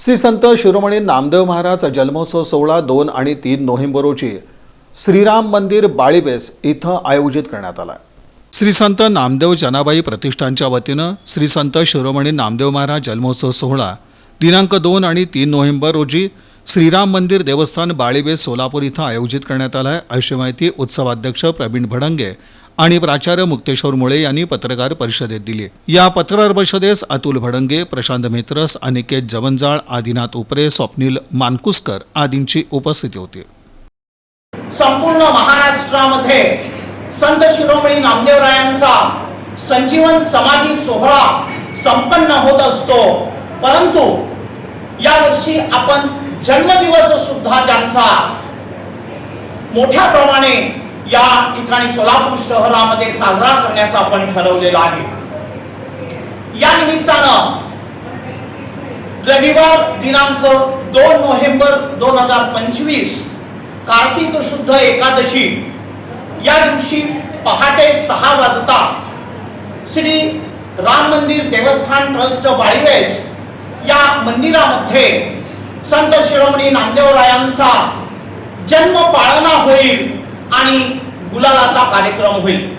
श्री संत शिरोमणी नामदेव महाराज जन्मोत्सव सोहळा दोन आणि तीन नोव्हेंबर रोजी श्रीराम मंदिर बाळीबेस इथं आयोजित करण्यात आला श्री संत नामदेव जनाबाई प्रतिष्ठानच्या वतीनं श्री संत शिरोमणी नामदेव महाराज जन्मोत्सव सोहळा दिनांक दोन आणि तीन नोव्हेंबर रोजी श्रीराम मंदिर देवस्थान बाळीबेस सोलापूर इथं आयोजित करण्यात आला आहे अशी माहिती उत्सवाध्यक्ष प्रवीण भडंगे आणि प्राचार्य मुक्तेश्वर मुळे यांनी पत्रकार परिषदेत दिली. या पत्रकार परिषदेस अतुल भडंगे प्रशांत मेत्रस अनिकेत जवंजाळ आदिनाथ उपरे स्वप्नील मानकुसकर आदींची उपस्थिती होती. संपूर्ण महाराष्ट्रामध्ये संत शिरोमणी नामदेवरायांचा संजीवन समाधी सोहळा संपन्न होत असतो. परंतु यावर्षी आपण जन्मदिवस सुद्धा त्यांचा मोठ्या प्रमाणे या ठिकाणी सोलापूर शहरामध्ये साजरा करण्याचा आपण ठरवलेला आहे. या निमित्तानं रविवार दिनांक दोन नोव्हेंबर दोन हजार पंचवीस कार्तिक शुद्ध एकादशी या दिवशी पहाटे सहा वाजता श्री राम मंदिर देवस्थान ट्रस्ट बाळीवेस या मंदिरामध्ये संत शिरोमणी नामदेवरायांचा जन्म पाळना होईल आणि गुलालाचा कार्यक्रम होईल.